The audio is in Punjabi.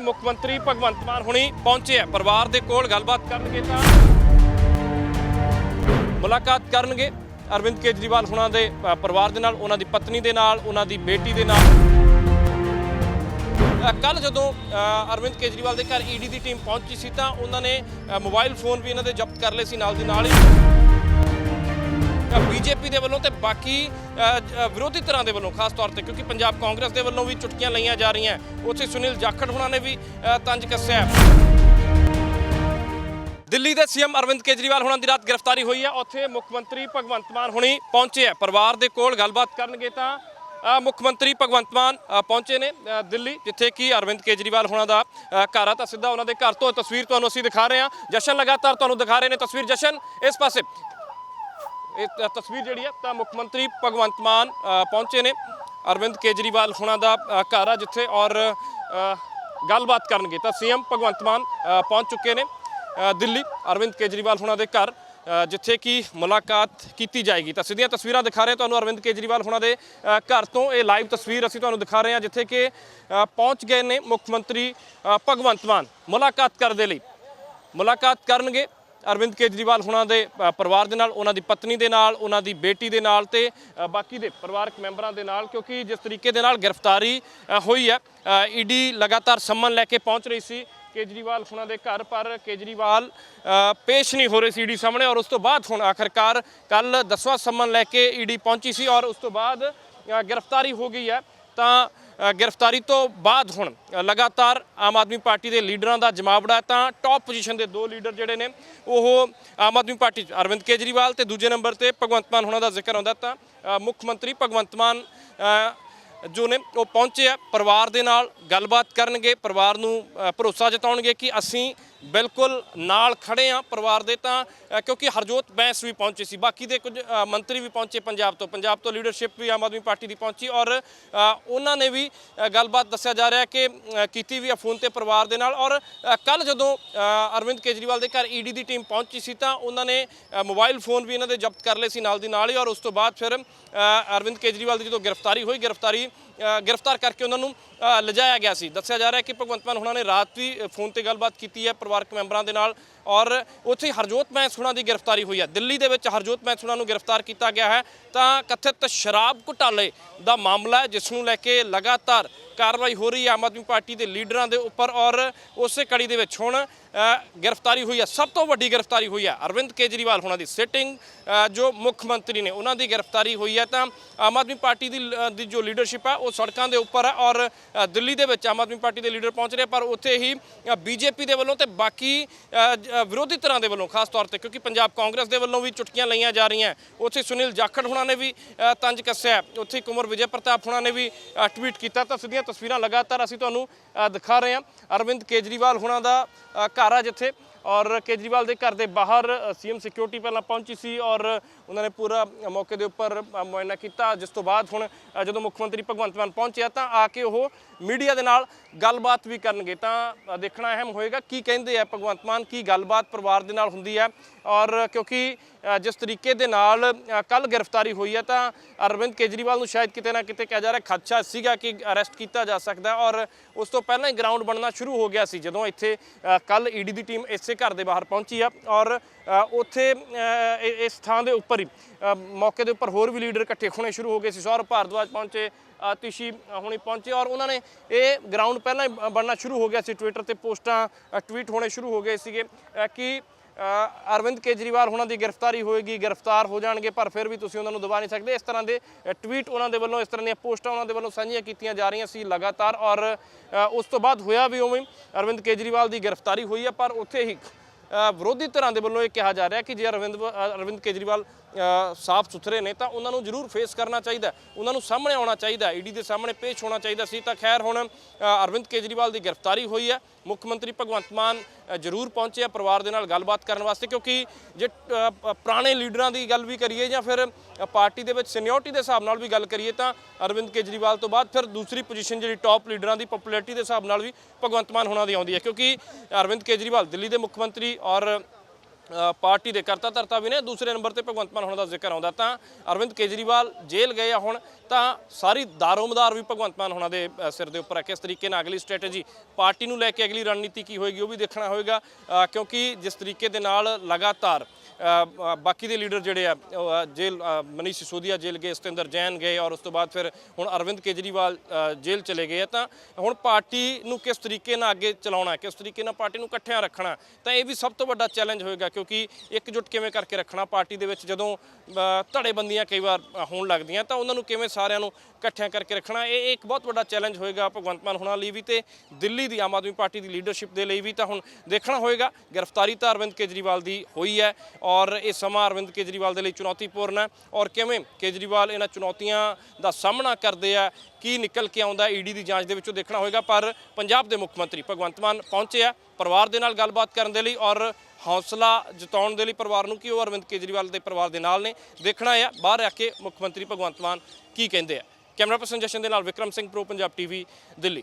ਮੁੱਖ ਮੰਤਰੀ ਭਗਵੰਤ ਮਾਨ ਹੁਣੀ ਪਹੁੰਚੇ ਆ। ਪਰਿਵਾਰ ਦੇ ਕੋਲ ਗੱਲਬਾਤ ਕਰਨਗੇ ਤਾਂ ਮੁਲਾਕਾਤ ਕਰਨਗੇ। ਅਰਵਿੰਦ ਕੇਜਰੀਵਾਲ ਹੁਣਾਂ ਦੇ ਪਰਿਵਾਰ ਦੇ ਨਾਲ ਉਹਨਾਂ ਦੀ ਪਤਨੀ ਦੇ ਨਾਲ ਉਹਨਾਂ ਦੀ ਬੇਟੀ ਦੇ ਨਾਲ। ਕੱਲ ਜਦੋਂ ਅ, ਅਰਵਿੰਦ ਕੇਜਰੀਵਾਲ ਦੇ ਘਰ ਈਡੀ ਦੀ ਟੀਮ ਪਹੁੰਚੀ ਸੀ ਤਾਂ ਉਹਨਾਂ ਨੇ ਅ, ਮੋਬਾਈਲ ਫੋਨ ਵੀ ਇਹਨਾਂ ਦੇ ਜ਼ਬਤ ਕਰ ਲਏ ਸੀ ਨਾਲ ਦੀ ਨਾਲ ਹੀ। ਬੀਜੇਪੀ ਦੇ ਵੱਲੋਂ ਤੇ ਬਾਕੀ ਅ, ਜ- ਅ, ਵਿਰੋਧੀ ਧਿਰਾਂ ਦੇ ਵੱਲੋਂ ਖਾਸ ਤੌਰ ਤੇ ਕਿਉਂਕਿ ਪੰਜਾਬ ਕਾਂਗਰਸ ਦੇ ਵੱਲੋਂ ਵੀ ਚੁਟਕੀਆਂ ਲਈਆਂ ਜਾ ਰਹੀਆਂ। ਉੱਥੇ ਸੁਨੀਲ ਜਾਖੜ ਹੁਣਾਂ ਨੇ ਵੀ ਤੰਜ ਕੱਸਿਆ। ਦਿੱਲੀ ਦੇ ਸੀਐਮ ਅਰਵਿੰਦ ਕੇਜਰੀਵਾਲ ਹੁਣਾਂ ਦੀ ਰਾਤ ਗ੍ਰਿਫਤਾਰੀ ਹੋਈ ਹੈ। ਉੱਥੇ ਮੁੱਖ ਮੰਤਰੀ ਭਗਵੰਤ ਮਾਨ ਹੁਣੀ ਪਹੁੰਚੇ ਆ ਪਰਿਵਾਰ ਦੇ ਕੋਲ ਗੱਲਬਾਤ ਕਰਨਗੇ ਤਾਂ ਮੁੱਖ ਮੰਤਰੀ ਭਗਵੰਤ ਮਾਨ ਪਹੁੰਚੇ ਨੇ ਦਿੱਲੀ ਜਿੱਥੇ ਕਿ ਅਰਵਿੰਦ ਕੇਜਰੀਵਾਲ ਹੁਣਾਂ ਦਾ ਅ, ਘਰ ਆ। ਤਾਂ ਸਿੱਧਾ ਉਹਨਾਂ ਦੇ ਘਰ ਤੋਂ ਤਸਵੀਰ ਤੁਹਾਨੂੰ ਅਸੀਂ ਦਿਖਾ ਰਹੇ ਹਾਂ। ਜਸ਼ਨ ਲਗਾਤਾਰ ਤੁਹਾਨੂੰ ਦਿਖਾ ਰਹੇ ਨੇ ਤਸਵੀਰ। ਜਸ਼ਨ ਇਸ ਪਾਸੇ ਇਹ ਤਸਵੀਰ ਜਿਹੜੀ ਆ, ਤਾਂ ਮੁੱਖ ਮੰਤਰੀ ਭਗਵੰਤ ਮਾਨ ਪਹੁੰਚੇ ਨੇ। ਅਰਵਿੰਦ ਕੇਜਰੀਵਾਲ ਹੁਣਾਂ ਦਾ ਘਰ ਆ ਜਿੱਥੇ ਔਰ ਗੱਲਬਾਤ ਕਰਨਗੇ। ਤਾਂ ਸੀਐਮ ਭਗਵੰਤ ਮਾਨ ਪਹੁੰਚ ਚੁੱਕੇ ਨੇ ਦਿੱਲੀ। ਅਰਵਿੰਦ ਕੇਜਰੀਵਾਲ ਹੁਣਾਂ ਦੇ ਘਰ ਜਿੱਥੇ ਕਿ ਮੁਲਾਕਾਤ ਕੀਤੀ ਜਾਏਗੀ। ਤਾਂ ਸਿੱਧੀਆਂ ਤਸਵੀਰਾਂ ਦਿਖਾ ਰਹੇ ਤੁਹਾਨੂੰ ਅਰਵਿੰਦ ਕੇਜਰੀਵਾਲ ਹੁਣਾਂ ਦੇ ਘਰ ਤੋਂ। ਇਹ ਲਾਈਵ ਤਸਵੀਰ ਅਸੀਂ ਤੁਹਾਨੂੰ ਦਿਖਾ ਰਹੇ ਹਾਂ ਜਿੱਥੇ ਕਿ ਪਹੁੰਚ ਗਏ ਨੇ ਮੁੱਖ ਮੰਤਰੀ ਭਗਵੰਤ ਮਾਨ। ਮੁਲਾਕਾਤ ਕਰਨ ਦੇ ਲਈ। ਮੁਲਾਕਾਤ ਕਰਨਗੇ। ਅਰਵਿੰਦ ਕੇਜਰੀਵਾਲ ਹੁਣਾਂ ਦੇ ਪਰਿਵਾਰ ਦੇ ਨਾਲ, ਉਹਨਾਂ ਦੀ ਪਤਨੀ ਦੇ ਨਾਲ, ਉਹਨਾਂ ਦੀ ਬੇਟੀ ਦੇ ਨਾਲ ਤੇ ਬਾਕੀ ਦੇ ਪਰਿਵਾਰਕ ਮੈਂਬਰਾਂ ਦੇ ਨਾਲ, ਕਿਉਂਕਿ ਜਿਸ ਤਰੀਕੇ ਦੇ ਨਾਲ ਗ੍ਰਿਫਤਾਰੀ ਹੋਈ ਹੈ ਈਡੀ ਲਗਾਤਾਰ ਸੰਮਨ ਲੈ ਕੇ ਪਹੁੰਚ ਰਹੀ ਸੀ, ਕੇਜਰੀਵਾਲ ਹੁਣਾਂ ਦੇ ਘਰ, ਪਰ ਕੇਜਰੀਵਾਲ ਪੇਸ਼ ਨਹੀਂ ਹੋ ਰਹੇ ਸੀ ਈਡੀ ਸਾਹਮਣੇ ਔਰ ਉਸ ਤੋਂ ਬਾਅਦ ਹੁਣ ਆਖਰਕਾਰ ਕੱਲ 10ਵਾਂ ਸੰਮਨ ਲੈ ਕੇ ਈਡੀ ਪਹੁੰਚੀ ਸੀ ਔਰ ਉਸ ਤੋਂ ਬਾਅਦ ਗ੍ਰਿਫਤਾਰੀ ਹੋ ਗਈ ਹੈ, ਤਾਂ ਗ੍ਰਿਫਤਾਰੀ ਤੋਂ ਬਾਅਦ ਹੁਣ ਲਗਾਤਾਰ ਆਮ ਆਦਮੀ ਪਾਰਟੀ ਦੇ ਲੀਡਰਾਂ ਦਾ ਜਮਾਵੜਾ ਤਾਂ ਟੌਪ ਪੋਜੀਸ਼ਨ ਦੇ ਦੋ ਲੀਡਰ ਜਿਹੜੇ ਨੇ, ਉਹ ਆਮ ਆਦਮੀ ਪਾਰਟੀ 'ਚ ਅਰਵਿੰਦ ਕੇਜਰੀਵਾਲ ਤੇ ਦੂਜੇ ਨੰਬਰ ਤੇ ਭਗਵੰਤ ਮਾਨ ਹੁਣਾਂ ਦਾ ਜ਼ਿਕਰ ਆਉਂਦਾ ਤਾਂ ਮੁੱਖ ਮੰਤਰੀ ਭਗਵੰਤ ਮਾਨ ਜੋ ਨੇ, ਉਹ ਪਹੁੰਚੇ ਆ, ਪਰਿਵਾਰ ਦੇ ਨਾਲ ਗੱਲਬਾਤ ਕਰਨਗੇ, ਪਰਿਵਾਰ ਨੂੰ ਭਰੋਸਾ ਜਤਾਉਣਗੇ ਕਿ ਅਸੀਂ ਬਿਲਕੁਲ ਨਾਲ ਖੜੇ ਆ ਪਰਿਵਾਰ ਦੇ ਤਾਂ ਕਿਉਂਕਿ ਹਰਜੋਤ ਬੈਂਸ ਵੀ ਪਹੁੰਚੇ ਸੀ, ਬਾਕੀ ਦੇ ਕੁਝ ਮੰਤਰੀ ਵੀ ਪਹੁੰਚੇ ਪੰਜਾਬ ਤੋਂ ਪੰਜਾਬ ਤੋਂ ਲੀਡਰਸ਼ਿਪ ਵੀ ਆਮ ਆਦਮੀ ਪਾਰਟੀ ਦੀ ਪਹੁੰਚੀ ਔਰ ਉਹਨਾਂ ਨੇ ਵੀ ਗੱਲਬਾਤ ਦੱਸਿਆ ਜਾ ਰਿਹਾ ਕਿ ਕੀਤੀ ਵੀ ਆ ਫੋਨ ਤੇ ਪਰਿਵਾਰ ਦੇ ਨਾਲ ਔਰ ਕੱਲ ਜਦੋਂ ਅਰਵਿੰਦ ਕੇਜਰੀਵਾਲ ਦੇ ਘਰ ਈਡੀ ਦੀ ਟੀਮ ਪਹੁੰਚੀ ਸੀ ਤਾਂ ਉਹਨਾਂ ਨੇ ਮੋਬਾਈਲ ਫੋਨ ਵੀ ਇਹਨਾਂ ਦੇ ਜ਼ਬਤ ਕਰ ਲਏ ਸੀ ਨਾਲ ਦੀ ਨਾਲ ਹੀ ਔਰ ਉਸ ਤੋਂ ਬਾਅਦ ਫਿਰ ਅਰਵਿੰਦ ਕੇਜਰੀਵਾਲ ਦੀ ਜਦੋਂ ਗ੍ਰਿਫਤਾਰੀ ਹੋਈ, ਗ੍ਰਿਫਤਾਰੀ ਗ੍ਰਿਫਤਾਰ ਕਰਕੇ ਉਹਨਾਂ ਨੂੰ ਲਿਜਾਇਆ ਗਿਆ ਸੀ। ਦੱਸਿਆ ਜਾ ਰਿਹਾ ਕਿ ਭਗਵੰਤ ਮਾਨ ਹੁਣਾਂ ਨੇ ਰਾਤ ਵੀ ਫੋਨ ਤੇ ਗੱਲਬਾਤ ਕੀਤੀ ਹੈ ਪਰਿਵਾਰਕ ਮੈਂਬਰਾਂ ਦੇ ਨਾਲ ਔਰ ਉੱਥੇ ਹਰਜੋਤ ਮੈਂਸ ਹੁਣਾਂ ਦੀ ਗ੍ਰਿਫਤਾਰੀ ਹੋਈ ਹੈ। ਦਿੱਲੀ ਦੇ ਵਿੱਚ ਹਰਜੋਤ ਮੈਂਸ ਹੁਣਾਂ ਨੂੰ ਗ੍ਰਿਫਤਾਰ ਕੀਤਾ ਗਿਆ ਹੈ। ਤਾਂ ਕਥਿਤ ਸ਼ਰਾਬ ਘੁਟਾਲੇ ਦਾ ਮਾਮਲਾ ਜਿਸ ਨੂੰ ਲੈ ਕੇ ਲਗਾਤਾਰ ਕਾਰਵਾਈ ਹੋ ਰਹੀ ਹੈ ਆਮ ਆਦਮੀ ਪਾਰਟੀ ਦੇ ਲੀਡਰਾਂ ਦੇ ਉੱਪਰ ਔਰ ਉਸੇ ਕੜੀ ਦੇ ਵਿੱਚ ਹੁਣ ਗ੍ਰਿਫਤਾਰੀ ਹੋਈ ਹੈ। ਸਭ ਤੋਂ ਵੱਡੀ ਗ੍ਰਿਫਤਾਰੀ ਹੋਈ ਹੈ ਅਰਵਿੰਦ ਕੇਜਰੀਵਾਲ ਹੁਣਾਂ ਦੀ ਸਿਟਿੰਗ ਜੋ ਮੁੱਖ ਮੰਤਰੀ ਨੇ ਉਹਨਾਂ ਦੀ ਗ੍ਰਿਫਤਾਰੀ ਹੋਈ ਹੈ। ਤਾਂ ਆਮ ਆਦਮੀ ਪਾਰਟੀ ਦੀ ਜੋ ਲੀਡਰਸ਼ਿਪ ਹੈ ਉਹ ਸੜਕਾਂ ਦੇ ਉੱਪਰ ਹੈ ਔਰ ਦਿੱਲੀ ਦੇ ਵਿੱਚ ਆਮ ਆਦਮੀ ਪਾਰਟੀ ਦੇ ਲੀਡਰ ਪਹੁੰਚ ਰਹੇ ਪਰ ਉੱਥੇ ਹੀ ਬੀਜੇਪੀ ਦੇ ਵੱਲੋਂ ਤੇ ਬਾਕੀ ਵਿਰੋਧੀ ਧਿਰਾਂ ਦੇ ਵੱਲੋਂ, ਖਾਸ ਤੌਰ ਤੇ, ਕਿਉਂਕਿ ਪੰਜਾਬ ਕਾਂਗਰਸ ਦੇ ਵੱਲੋਂ ਵੀ ਚੁਟਕੀਆਂ ਲਈਆਂ ਜਾ ਰਹੀਆਂ ਉੱਥੇ ਸੁਨੀਲ ਜਾਖੜ ਹੁਣਾਂ ਨੇ ਵੀ ਤੰਜ ਕੱਸਿਆ ਉੱਥੇ ਕੁਮਰ ਵਿਜੇ ਪ੍ਰਤਾਪ ਹੁਣਾਂ ਨੇ ਵੀ ਟਵੀਟ ਕੀਤਾ। ਤਾਂ ਸਿੱਧੀਆਂ ਤਸਵੀਰਾਂ ਲਗਾਤਾਰ ਅਸੀਂ ਤੁਹਾਨੂੰ ਦਿਖਾ ਰਹੇ ਹਾਂ। ਅਰਵਿੰਦ ਕੇਜਰੀਵਾਲ ਹੁਣਾਂ ਦਾ ਘਰ ਆ ਜਿੱਥੇ। ਔਰ ਕੇਜਰੀਵਾਲ ਦੇ ਘਰ ਦੇ ਬਾਹਰ ਸੀਐਮ ਸਿਕਿਉਰਿਟੀ ਪਹਿਲਾਂ ਪਹੁੰਚੀ ਸੀ ਔਰ ਉਹਨਾਂ ਨੇ ਪੂਰਾ ਮੌਕੇ ਦੇ ਉੱਪਰ ਮੁਆਇਨਾ ਕੀਤਾ। ਜਿਸ ਤੋਂ ਬਾਅਦ ਹੁਣ ਜਦੋਂ ਮੁੱਖ ਮੰਤਰੀ ਭਗਵੰਤ ਮਾਨ ਪਹੁੰਚਿਆ ਤਾਂ ਆ ਕੇ ਉਹ ਮੀਡੀਆ ਦੇ ਨਾਲ ਗੱਲਬਾਤ ਵੀ ਕਰਨਗੇ। ਤਾਂ ਦੇਖਣਾ ਅਹਿਮ ਹੋਏਗਾ ਕੀ ਕਹਿੰਦੇ ਆ ਭਗਵੰਤ ਮਾਨ, ਕੀ ਗੱਲਬਾਤ ਪਰਿਵਾਰ ਦੇ ਨਾਲ ਹੁੰਦੀ ਹੈ। ਔਰ ਕਿਉਂਕਿ ਜਿਸ ਤਰੀਕੇ ਦੇ ਨਾਲ ਕੱਲ ਗ੍ਰਿਫਤਾਰੀ ਹੋਈ ਹੈ ਤਾਂ ਅਰਵਿੰਦ ਕੇਜਰੀਵਾਲ ਨੂੰ ਸ਼ਾਇਦ ਕਿਤੇ ਨਾ ਕਿਤੇ ਕਿਹਾ ਜਾ ਰਿਹਾ ਖਦਸ਼ਾ ਸੀਗਾ ਕਿ ਅਰੈਸਟ ਕੀਤਾ ਜਾ ਸਕਦਾ ਔਰ ਉਸ ਤੋਂ ਪਹਿਲਾਂ ਹੀ ਗਰਾਊਂਡ ਬਣਨਾ ਸ਼ੁਰੂ ਹੋ ਗਿਆ ਸੀ, ਜਦੋਂ ਇੱਥੇ ਕੱਲ ਈਡੀ ਦੀ ਟੀਮ ਇਸ ਘਰ ਦੇ ਬਾਹਰ ਪਹੁੰਚੀ ਆ ਔਰ ਉੱਥੇ ਇਸ ਥਾਂ ਦੇ ਉੱਪਰ ਹੀ ਮੌਕੇ ਦੇ ਉੱਪਰ ਹੋਰ ਵੀ ਲੀਡਰ ਇਕੱਠੇ ਹੋਣੇ ਸ਼ੁਰੂ ਹੋ ਗਏ ਸੀ। ਸੌਰਵ ਭਾਰਦਵਾਜ ਪਹੁੰਚੇ ਅ, ਤਿਸ਼ੀ ਹੁਣੀ ਪਹੁੰਚੇ ਔਰ ਉਹਨਾਂ ਨੇ ਇਹ ਗਰਾਊਂਡ ਪਹਿਲਾਂ ਹੀ ਬਣਨਾ ਸ਼ੁਰੂ ਹੋ ਗਿਆ ਸੀ। ਟਵਿੱਟਰ ਤੇ ਪੋਸਟਾਂ ਟਵੀਟ ਹੋਣੇ ਸ਼ੁਰੂ ਹੋ ਗਏ ਸੀਗੇ ਕਿ ਅਰਵਿੰਦ ਕੇਜਰੀਵਾਲ ਉਹਨਾਂ ਦੀ ਗ੍ਰਿਫਤਾਰੀ ਹੋਏਗੀ, ਗ੍ਰਿਫਤਾਰ ਹੋ ਜਾਣਗੇ, ਪਰ ਫਿਰ ਵੀ ਤੁਸੀਂ ਉਹਨਾਂ ਨੂੰ ਦਬਾ ਨਹੀਂ ਸਕਦੇ। ਇਸ ਤਰ੍ਹਾਂ ਦੇ ਟਵੀਟ ਉਹਨਾਂ ਦੇ ਵੱਲੋਂ, ਇਸ ਤਰ੍ਹਾਂ ਦੀਆਂ ਪੋਸਟਾਂ ਉਹਨਾਂ ਦੇ ਵੱਲੋਂ ਸਾਂਝੀਆਂ ਕੀਤੀਆਂ ਜਾ ਰਹੀਆਂ ਸੀ ਲਗਾਤਾਰ, ਔਰ ਉਸ ਤੋਂ ਬਾਅਦ ਹੋਇਆ ਵੀ ਉਵੇਂ ਅਰਵਿੰਦ ਕੇਜਰੀਵਾਲ ਦੀ ਗ੍ਰਿਫਤਾਰੀ ਹੋਈ ਹੈ ਪਰ ਉੱਥੇ ਹੀ ਵਿਰੋਧੀ ਧਿਰਾਂ ਦੇ ਵੱਲੋਂ ਇਹ ਕਿਹਾ ਜਾ ਰਿਹਾ ਕਿ ਜੇ ਅਰਵਿੰਦ ਅਰਵਿੰਦ ਕੇਜਰੀਵਾਲ ਸਾਫ਼ ਸੁਥਰੇ ਨੇ ਤਾਂ ਉਹਨਾਂ ਨੂੰ ਜ਼ਰੂਰ ਫੇਸ ਕਰਨਾ ਚਾਹੀਦਾ ਉਹਨਾਂ ਨੂੰ ਸਾਹਮਣੇ ਆਉਣਾ ਚਾਹੀਦਾ ਈਡੀ ਦੇ ਸਾਹਮਣੇ ਪੇਸ਼ ਹੋਣਾ ਚਾਹੀਦਾ ਸੀ। ਤਾਂ ਖੈਰ ਹੁਣ ਅਰਵਿੰਦ ਕੇਜਰੀਵਾਲ ਦੀ ਗ੍ਰਿਫਤਾਰੀ ਹੋਈ ਹੈ। ਮੁੱਖ ਮੰਤਰੀ ਭਗਵੰਤ ਮਾਨ ਜ਼ਰੂਰ ਪਹੁੰਚੇ ਆ ਪਰਿਵਾਰ ਦੇ ਨਾਲ ਗੱਲਬਾਤ ਕਰਨ ਵਾਸਤੇ। ਕਿਉਂਕਿ ਜੇ ਪੁਰਾਣੇ ਲੀਡਰਾਂ ਦੀ ਗੱਲ ਵੀ ਕਰੀਏ ਜਾਂ ਫਿਰ ਪਾਰਟੀ ਦੇ ਵਿੱਚ ਸੀਨੀਅਰਟੀ ਦੇ ਹਿਸਾਬ ਨਾਲ ਵੀ ਗੱਲ ਕਰੀਏ ਤਾਂ ਅਰਵਿੰਦ ਕੇਜਰੀਵਾਲ ਤੋਂ ਬਾਅਦ ਫਿਰ ਦੂਸਰੀ ਪੋਜੀਸ਼ਨ ਜਿਹੜੀ ਟੌਪ ਲੀਡਰਾਂ ਦੀ ਪਪੂਲੈਰਿਟੀ ਦੇ ਹਿਸਾਬ ਨਾਲ ਵੀ ਭਗਵੰਤ ਮਾਨ ਹੋਣਾ ਦੀ ਆਉਂਦੀ ਹੈ। ਕਿਉਂਕਿ ਅਰਵਿੰਦ ਕੇਜਰੀਵਾਲ ਦਿੱਲੀ ਦੇ ਮੁੱਖ ਮੰਤਰੀ ਔਰ ਪਾਰਟੀ ਦੇ ਕਰਤਾ ਧਰਤਾ ਵੀ ਨੇ, ਦੂਸਰੇ ਨੰਬਰ ਤੇ ਭਗਵੰਤ ਮਾਨ ਹੋਣਾ ਦਾ ਜ਼ਿਕਰ ਆਉਂਦਾ। ਤਾਂ ਅਰਵਿੰਦ ਕੇਜਰੀਵਾਲ ਜੇਲ੍ਹ ਗਏ ਆ ਹੁਣ, ਤਾਂ ਸਾਰੀ ਦਾਰੋਮਦਾਰ ਵੀ ਭਗਵੰਤ ਮਾਨ ਹੋਣਾ ਦੇ ਸਿਰ ਦੇ ਉੱਪਰ ਹੈ ਕਿਸ ਤਰੀਕੇ ਨਾਲ ਅਗਲੀ ਸਟ੍ਰੈਟਜੀ ਪਾਰਟੀ ਨੂੰ ਲੈ ਕੇ ਅਗਲੀ ਰਣਨੀਤੀ ਕੀ ਹੋਏਗੀ ਉਹ ਵੀ ਦੇਖਣਾ ਹੋਏਗਾ ਕਿਉਂਕਿ ਜਿਸ ਤਰੀਕੇ ਦੇ ਨਾਲ ਲਗਾਤਾਰ ਬਾਕੀ ਦੇ ਲੀਡਰ ਜਿਹੜੇ ਆ ਉਹ, ਜੇਲ੍ਹ ਮਨੀਸ਼ ਸਿਸੋਦੀਆ ਜੇਲ੍ਹ ਗਏ ਸਤਿੰਦਰ ਜੈਨ ਗਏ ਔਰ ਉਸ ਤੋਂ ਬਾਅਦ ਫਿਰ ਹੁਣ ਅਰਵਿੰਦ ਕੇਜਰੀਵਾਲ ਅ, ਜੇਲ੍ਹ ਚਲੇ ਗਏ ਆ। ਤਾਂ ਹੁਣ ਪਾਰਟੀ ਨੂੰ ਕਿਸ ਤਰੀਕੇ ਨਾਲ ਅੱਗੇ ਚਲਾਉਣਾ ਕਿਸ ਤਰੀਕੇ ਨਾਲ ਪਾਰਟੀ ਨੂੰ ਇਕੱਠਿਆਂ ਰੱਖਣਾ ਤਾਂ ਇਹ ਵੀ ਸਭ ਤੋਂ ਵੱਡਾ ਚੈਲੰਜ ਹੋਏਗਾ ਕਿਉਂਕਿ ਇਕਜੁੱਟ ਕਿਵੇਂ ਕਰਕੇ ਰੱਖਣਾ ਪਾਰਟੀ ਦੇ ਵਿੱਚ ਜਦੋਂ ਧੜੇਬੰਦੀਆਂ ਕਈ ਵਾਰ ਹੋਣ ਲੱਗਦੀਆਂ ਤਾਂ ਉਹਨਾਂ ਨੂੰ ਕਿਵੇਂ ਸਾਰਿਆਂ ਨੂੰ ਇਕੱਠਿਆਂ ਕਰਕੇ ਰੱਖਣਾ ਇਹ ਇਹ ਇੱਕ ਬਹੁਤ ਵੱਡਾ ਚੈਲੰਜ ਹੋਏਗਾ ਭਗਵੰਤ ਮਾਨ ਹੋਣਾ ਲਈ ਵੀ ਤੇ ਦਿੱਲੀ ਦੀ ਆਮ ਆਦਮੀ ਪਾਰਟੀ ਦੀ ਲੀਡਰਸ਼ਿਪ ਦੇ ਲਈ ਵੀ ਤਾਂ ਹੁਣ ਦੇਖਣਾ ਹੋਏਗਾ। ਗ੍ਰਿਫਤਾਰੀ ਤਾਂ ਅਰਵਿੰਦ ਕੇਜਰੀਵਾਲ ਦੀ ਹੋਈ ਹੈ ਔਰ ਇਹ ਸਮਾਂ ਅਰਵਿੰਦ ਕੇਜਰੀਵਾਲ ਦੇ ਲਈ ਚੁਣੌਤੀਪੂਰਨ ਹੈ। ਔਰ ਕਿਵੇਂ ਕੇਜਰੀਵਾਲ ਇਹਨਾਂ ਚੁਣੌਤੀਆਂ ਦਾ ਸਾਹਮਣਾ ਕਰਦੇ ਆ, ਕੀ ਨਿਕਲ ਕੇ ਆਉਂਦਾ ਈਡੀ ਦੀ ਜਾਂਚ ਦੇ ਵਿੱਚੋਂ ਦੇਖਣਾ ਹੋਏਗਾ। ਪਰ ਪੰਜਾਬ ਦੇ ਮੁੱਖ ਮੰਤਰੀ ਭਗਵੰਤ ਮਾਨ ਪਹੁੰਚੇ ਆ ਪਰਿਵਾਰ ਦੇ ਨਾਲ ਗੱਲਬਾਤ ਕਰਨ ਦੇ ਲਈ ਔਰ ਹੌਸਲਾ ਜਤਾਉਣ ਦੇ ਲਈ ਪਰਿਵਾਰ ਨੂੰ ਕਿ ਉਹ ਅਰਵਿੰਦ ਕੇਜਰੀਵਾਲ ਦੇ ਪਰਿਵਾਰ ਦੇ ਨਾਲ ਨੇ। ਦੇਖਣਾ ਹੈ ਬਾਹਰ ਆ ਕੇ ਮੁੱਖ ਮੰਤਰੀ ਭਗਵੰਤ ਮਾਨ ਕੀ ਕਹਿੰਦੇ ਆ। ਕੈਮਰਾ ਪਰਸਨ ਜਸ਼ਨ ਦੇ ਨਾਲ ਵਿਕਰਮ ਸਿੰਘ, ਪ੍ਰੋ ਪੰਜਾਬ ਟੀਵੀ, ਦਿੱਲੀ।